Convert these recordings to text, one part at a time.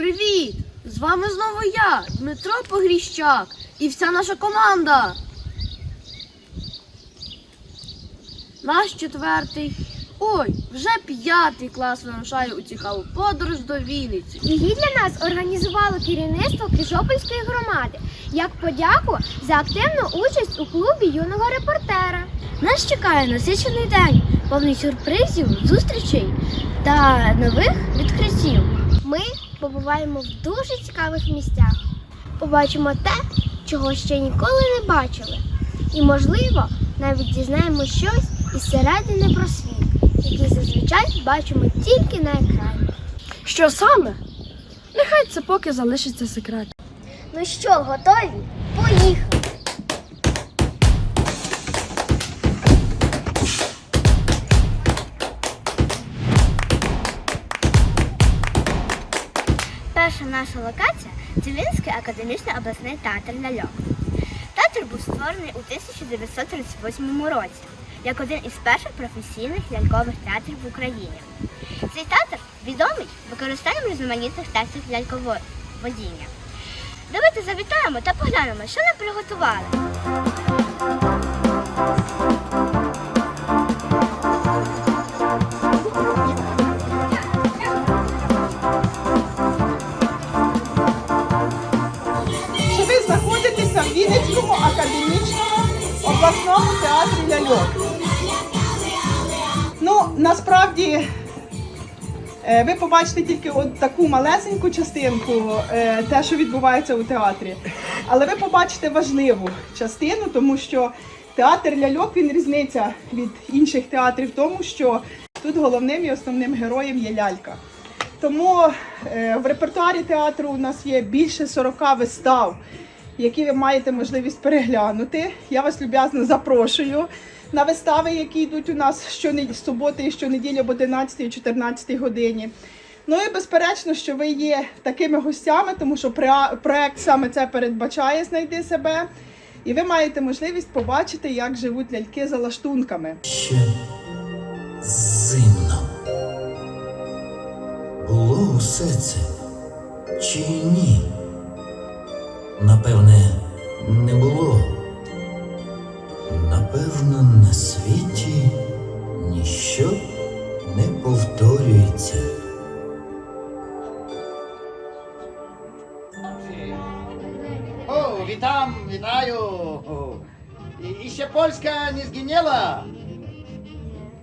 Привіт! З вами знову я, Дмитро Погріщак, і вся наша команда. Наш четвертий. Ой, вже п'ятий клас вирушає у цікаву подорож до Вінниці. Її для нас організувало керівництво Крижопільської громади як подяку за активну участь у клубі юного репортера. Нас чекає насичений день, повний сюрпризів, зустрічей та нових відкриттів. Ми побуваємо в дуже цікавих місцях. Побачимо те, чого ще ніколи не бачили. І, можливо, навіть дізнаємо щось із середини про світ, який зазвичай бачимо тільки на екрані. Що саме? Нехай це поки залишиться секретом. Ну що, готові? Поїхали! Наша локація це академічний обласний театр ляльок. Театр був створений у 1938 році як один із перших професійних лялькових театрів в Україні. Цей театр відомий використанням різноманітних текстів ляльководіння. Давайте завітаємо та поглянемо, що нам приготували. Насправді, е, ви побачите тільки от таку малесеньку частинку, е, те, що відбувається у театрі. Але ви побачите важливу частину, тому що театр ляльок він різниця від інших театрів тому, що тут головним і основним героєм є лялька. Тому е, в репертуарі театру у нас є більше 40 вистав, які ви маєте можливість переглянути. Я вас люб'язно запрошую на вистави, які йдуть у нас щонед... суботи і щонеділі об 11 і 14 годині. Ну і безперечно, що ви є такими гостями, тому що проект саме це передбачає знайти себе. І ви маєте можливість побачити, як живуть ляльки за лаштунками. ще зимно. Було усе це чи ні? Напевне, не було. Напевно, на світі ніщо не повторюється. Witam, witają! I, I się Polska nie zginęła!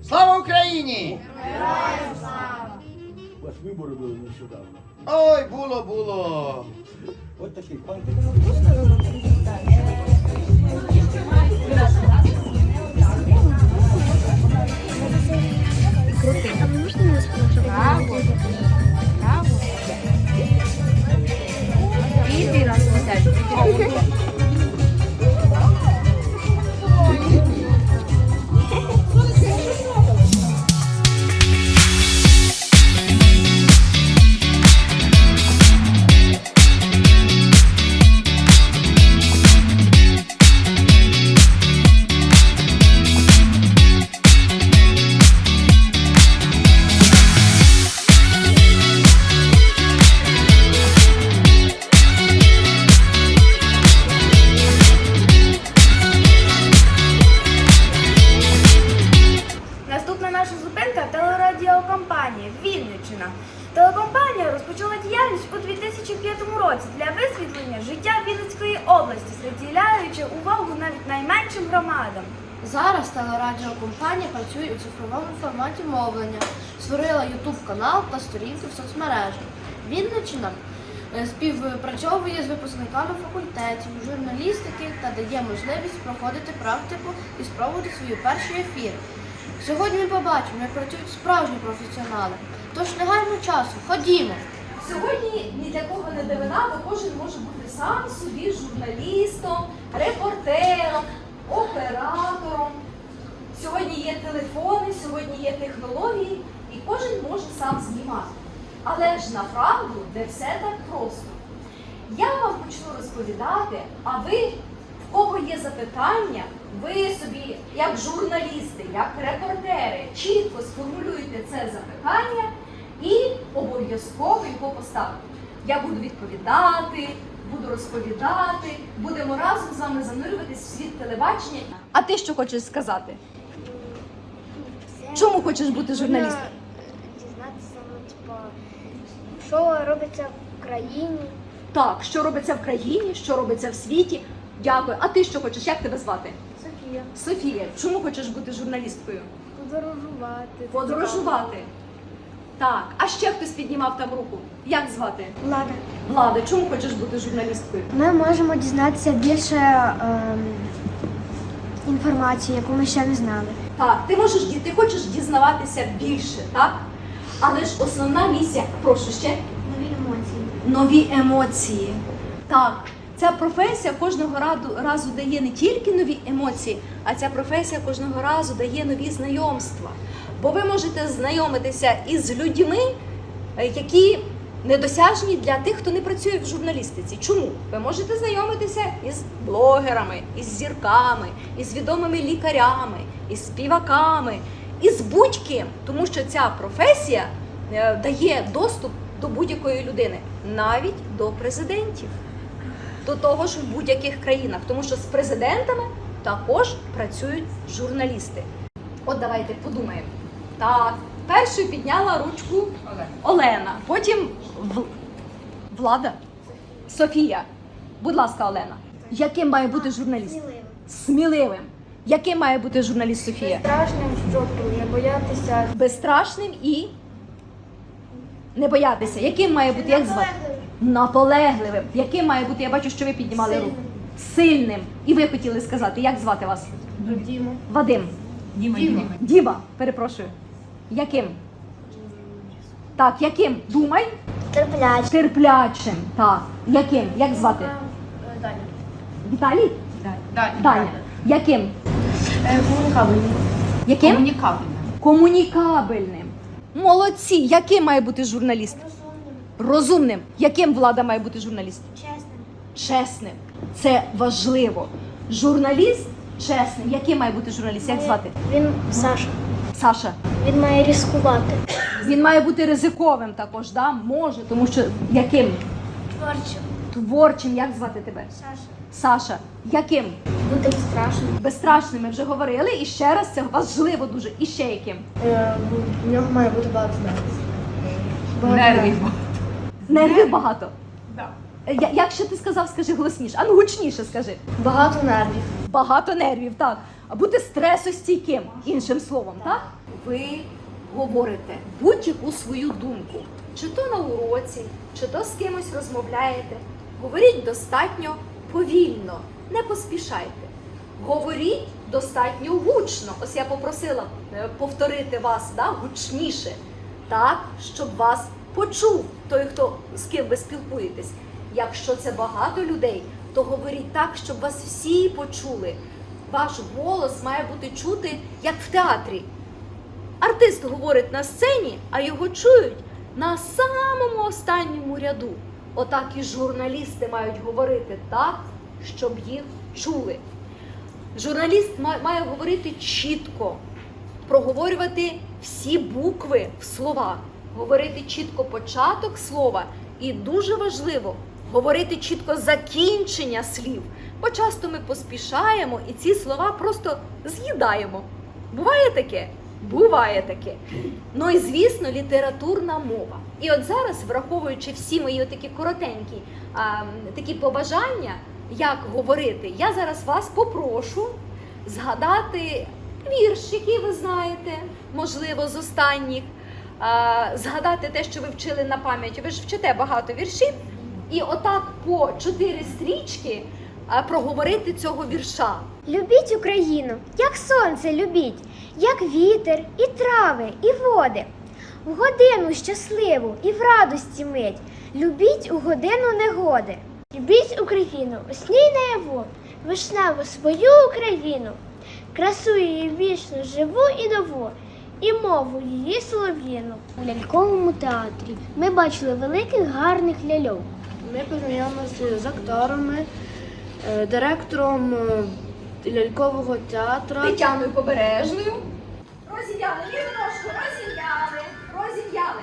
Слава Україні! У вас вибори були нещодавно. Ой, було, було! От такий пан. Obrigada. Висвітлення життя Вінницької області, приділяючи увагу навіть найменшим громадам. Зараз телерадіокомпанія працює у цифровому форматі мовлення, створила YouTube канал та сторінки в соцмережах. Вінниччина е, співпрацьовує з випускниками факультетів, журналістики та дає можливість проходити практику і спробувати свої перші ефіри. Сьогодні ми побачимо, як працюють справжні професіонали. Тож не гаймо часу, ходімо! Сьогодні ні для кого не дивина, бо кожен може бути сам собі журналістом, репортером, оператором. Сьогодні є телефони, сьогодні є технології, і кожен може сам знімати. Але ж направду не все так просто. Я вам почну розповідати, а ви, в кого є запитання, ви собі, як журналісти, як репортери, чітко сформулюєте це запитання обов'язково його поставити. Я буду відповідати, буду розповідати, будемо разом з вами занурюватись в світ телебачення. А ти що хочеш сказати? Чому хочеш бути журналістом? Дізнатися, ну, типа, що робиться в країні. Так, що робиться в країні, що робиться в світі. Дякую. А ти що хочеш? Як тебе звати? Софія. Софія, чому хочеш бути журналісткою? Подорожувати. Подорожувати. Так, а ще хтось піднімав там руку. Як звати? Влада. Влада, чому хочеш бути журналісткою? Ми можемо дізнатися більше ем, інформації, яку ми ще не знали. Так, ти можеш ти хочеш дізнаватися більше, так? Але ж основна місія, прошу ще Нові емоції. нові емоції. Так, ця професія кожного разу дає не тільки нові емоції, а ця професія кожного разу дає нові знайомства. Бо ви можете знайомитися із людьми, е, які недосяжні для тих, хто не працює в журналістиці. Чому? Ви можете знайомитися із блогерами, із зірками, із відомими лікарями, із співаками, із будь-ким, тому що ця професія е, дає доступ до будь-якої людини, навіть до президентів, до того ж в будь-яких країнах, тому що з президентами також працюють журналісти. От давайте подумаємо. Так, першою підняла ручку Олена, потім В- Влада, Софія. Будь ласка, Олена. Яким має бути журналіст? Сміливим. Сміливим. Яким має бути журналіст Софія? Страшним, щоб не боятися. Безстрашним і не боятися. Яким має бути, як звати? Наполегливим. Яким має бути? Я бачу, що ви піднімали руку. Сильним. І ви хотіли сказати, як звати вас? Діма. Вадим. Діма. Діма. Діма, перепрошую. Яким? Так, яким? Думай. Терплячим. Терплячим. Так. Яким? Як звати? Далі. Віталій? Даня. Яким? Комунікабельний. Яким? Комунікабельний. Комунікабельним. Молодці. Яким має бути журналіст? Розумним. Яким влада має бути журналіст? Чесним. Чесним. Це важливо. Журналіст чесним. Яким має бути журналіст? Як звати? Він Саша. Саша. Він має ризикувати. Він має бути ризиковим також, да? може, тому що яким? Творчим. Творчим, як звати тебе? Саша. Саша. Яким? Бути страшним. Безстрашним ми вже говорили. І ще раз це важливо дуже. І ще яким? В нього має бути багато нервів. Нервів. Нервів багато. Я- Як ще ти сказав, скажи голосніше. А ну гучніше скажи. Багато нервів. Багато нервів, так. А бути стресостійким, іншим словом, так? Ви говорите будь-яку свою думку, чи то на уроці, чи то з кимось розмовляєте. Говоріть достатньо повільно, не поспішайте. Говоріть достатньо гучно. Ось я попросила е, повторити вас да, гучніше, так, щоб вас почув той, хто з ким ви спілкуєтесь. Якщо це багато людей, то говоріть так, щоб вас всі почули. Ваш голос має бути чути, як в театрі. Артист говорить на сцені, а його чують на самому останньому ряду. Отак і журналісти мають говорити так, щоб їх чули. Журналіст має говорити чітко, проговорювати всі букви в словах, говорити чітко початок слова і дуже важливо говорити чітко закінчення слів. Бо часто ми поспішаємо і ці слова просто з'їдаємо. Буває таке? Буває таке. Ну і звісно, літературна мова. І от зараз, враховуючи всі мої такі коротенькі а, такі побажання, як говорити, я зараз вас попрошу згадати вірш, який ви знаєте, можливо, з останніх. Згадати те, що ви вчили на пам'ять. Ви ж вчите багато віршів, і отак по чотири стрічки проговорити цього вірша. Любіть Україну, як сонце любіть, як вітер, і трави, і води. В годину щасливу і в радості мить. Любіть у годину негоди. Любіть Україну, осній наяву, вишневу свою Україну, красу її вічно живу і нову, і мову її солов'їну. У ляльковому театрі ми бачили великих гарних ляльок. Ми познайомилися з акторами, е, директором е, лялькового театру. Тетяною побережною. Розім'яли, ножку, розім'яли, розім'яли.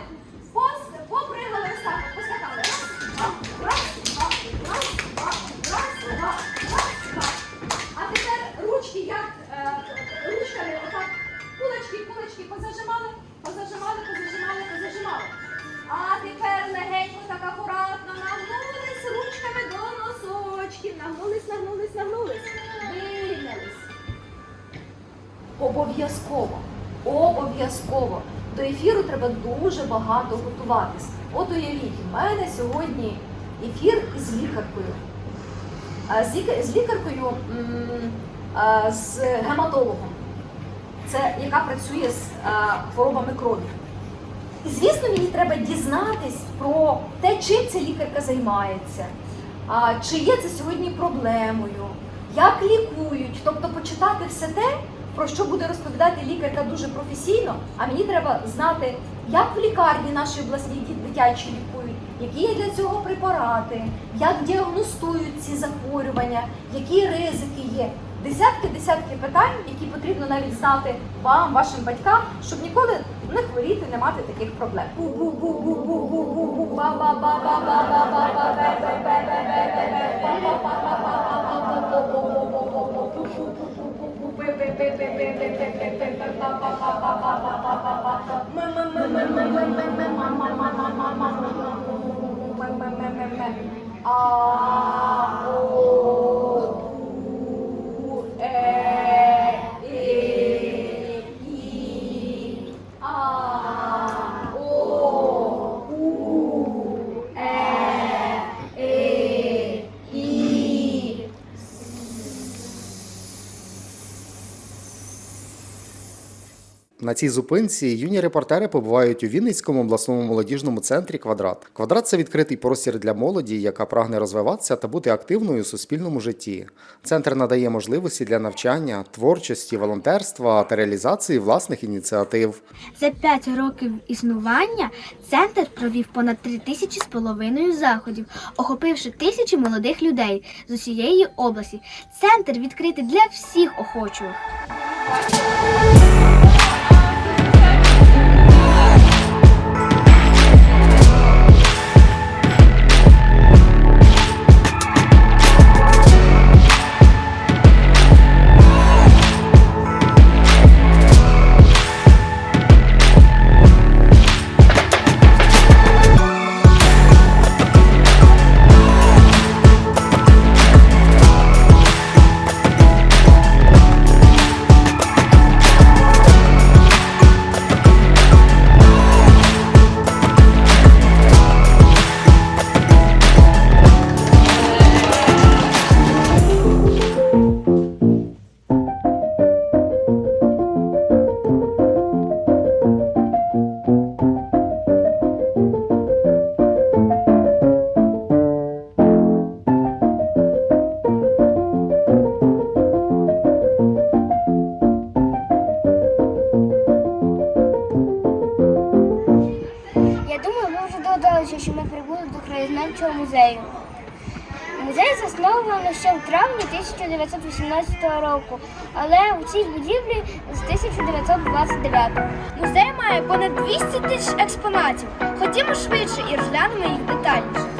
Повз, попригали саме, поскакали. А тепер ручки як е, ручками отак кулачки, кулачки позажимали, позажимали, позажимали, позажимали. А тепер легенько так акуратно нагнулись ручками до носочків. Нагнулись, нагнулись, нагнулись. Вигнулись. Обов'язково. Обов'язково. До ефіру треба дуже багато готуватись. От уявіть, в мене сьогодні ефір із лікаркою. З лікаркою, е, е, з гематологом, це яка працює з е, хворобами крові. Звісно, мені треба дізнатись про те, чим ця лікарка займається, чи є це сьогодні проблемою, як лікують, тобто почитати все те, про що буде розповідати лікарка дуже професійно, а мені треба знати, як в лікарні наші обласні ді- дитячі лікують, які є для цього препарати, як діагностують ці захворювання, які ризики є. Десятки десятки питань, які потрібно навіть знати вам, вашим батькам, щоб ніколи не хворіти, не мати таких проблем. А, На цій зупинці юні репортери побувають у Вінницькому обласному молодіжному центрі Квадрат. Квадрат це відкритий простір для молоді, яка прагне розвиватися та бути активною у суспільному житті. Центр надає можливості для навчання, творчості, волонтерства та реалізації власних ініціатив. За 5 років існування центр провів понад 3 тисячі з половиною заходів, охопивши тисячі молодих людей з усієї області. Центр відкритий для всіх охочих. Я думаю, ми вже догадалися, що ми прибули до краєзнавчого музею. Музей засновано ще в травні 1918 року, але у цій будівлі з 1929. Музей має понад 200 тисяч експонатів. Ходімо швидше і розглянемо їх детальніше.